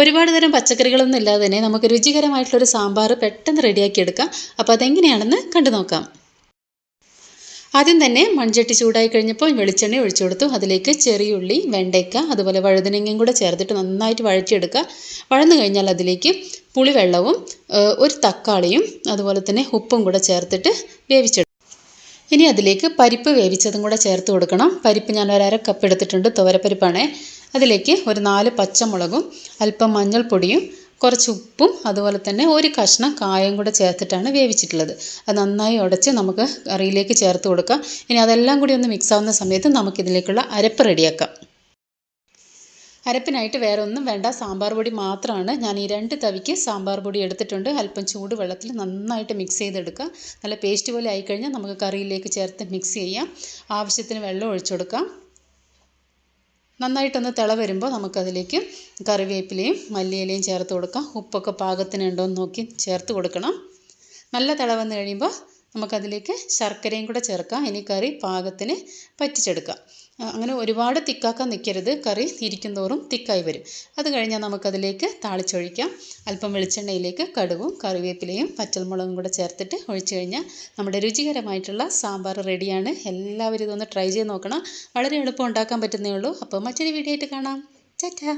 ഒരുപാട് തരം പച്ചക്കറികളൊന്നും ഇല്ലാതെ തന്നെ നമുക്ക് രുചികരമായിട്ടുള്ളൊരു സാമ്പാർ പെട്ടെന്ന് റെഡിയാക്കി എടുക്കാം. അപ്പോൾ അതെങ്ങനെയാണെന്ന് കണ്ടു നോക്കാം. ആദ്യം തന്നെ മൺചട്ടി ചൂടായി കഴിഞ്ഞപ്പോൾ വെളിച്ചെണ്ണ ഒഴിച്ചു കൊടുത്തു. അതിലേക്ക് ചെറിയ ഉള്ളി വെണ്ടയ്ക്ക അതുപോലെ വഴുതനങ്ങയും കൂടെ ചേർത്തിട്ട് നന്നായിട്ട് വഴറ്റിയെടുക്കുക. വഴന്നു കഴിഞ്ഞാൽ അതിലേക്ക് പുളിവെള്ളവും ഒരു തക്കാളിയും അതുപോലെ തന്നെ ഉപ്പും കൂടെ ചേർത്തിട്ട് വേവിച്ചെടുക്കും ഇനി അതിലേക്ക് പരിപ്പ് വേവിച്ചതും കൂടെ ചേർത്ത് കൊടുക്കണം. പരിപ്പ് ഞാൻ ഒരു അര കപ്പ് എടുത്തിട്ടുണ്ട്. തുവരപ്പരിപ്പാണ് അതിലേക്ക് ഒരു നാല് പച്ചമുളകും അല്പം മഞ്ഞൾപ്പൊടിയും കുറച്ച് ഉപ്പും അതുപോലെ തന്നെ ഒരു കഷ്ണം കായം കൂടെ ചേർത്തിട്ടാണ് വേവിച്ചിട്ടുള്ളത്. അത് നന്നായി ഉടച്ച് നമുക്ക് കറിയിലേക്ക് ചേർത്ത് കൊടുക്കാം. ഇനി അതെല്ലാം കൂടി ഒന്ന് മിക്സ് ആവുന്ന സമയത്ത് നമുക്കിതിലേക്കുള്ള അരപ്പ് റെഡിയാക്കാം. അരപ്പിനായിട്ട് വേറെ ഒന്നും വേണ്ട. സാമ്പാർ പൊടി മാത്രമാണ്. ഞാൻ ഈ രണ്ട് തവിക്ക് സാമ്പാർ പൊടി എടുത്തിട്ടുണ്ട്. അല്പം ചൂട് വെള്ളത്തിൽ നന്നായിട്ട് മിക്സ് ചെയ്തെടുക്കുക നല്ല പേസ്റ്റ് പോലെ ആയിക്കഴിഞ്ഞാൽ നമുക്ക് കറിയിലേക്ക് ചേർത്ത് മിക്സ് ചെയ്യാം. ആവശ്യത്തിന് വെള്ളം ഒഴിച്ചു കൊടുക്കാം. നന്നായിട്ടൊന്ന് തിള വരുമ്പോൾ നമുക്കതിലേക്ക് കറിവേപ്പിലയും മല്ലിയിലയും ചേർത്ത് കൊടുക്കാം. ഉപ്പൊക്കെ പാകത്തിനുണ്ടോ എന്ന് നോക്കി ചേർത്ത് കൊടുക്കണം. നല്ല തിള വന്ന് കഴിയുമ്പോൾ നമുക്കതിലേക്ക് ശർക്കരയും കൂടെ ചേർക്കാം. ഇനി കറി പാകത്തിന് പറ്റിച്ചെടുക്കാം. അങ്ങനെ ഒരുപാട് തിക്കാക്കാൻ നിൽക്കരുത് കറി തിരിക്കും തോറും തിക്കായി വരും. അത് കഴിഞ്ഞാൽ നമുക്കതിലേക്ക് താളിച്ചൊഴിക്കാം. അല്പം വെളിച്ചെണ്ണയിലേക്ക് കടുവും കറിവേപ്പിലയും പച്ചമുളകും കൂടെ ചേർത്തിട്ട് ഒഴിച്ചു കഴിഞ്ഞാൽ നമ്മുടെ രുചികരമായിട്ടുള്ള സാമ്പാർ റെഡിയാണ്. എല്ലാവരും ഇതൊന്ന് ട്രൈ ചെയ്ത് നോക്കണം. വളരെ എളുപ്പം ഉണ്ടാക്കാൻ പറ്റുന്നേ ഉള്ളൂ. അപ്പോൾ മറ്റൊരു വീഡിയോ ആയിട്ട് കാണാം. ചാറ്റാ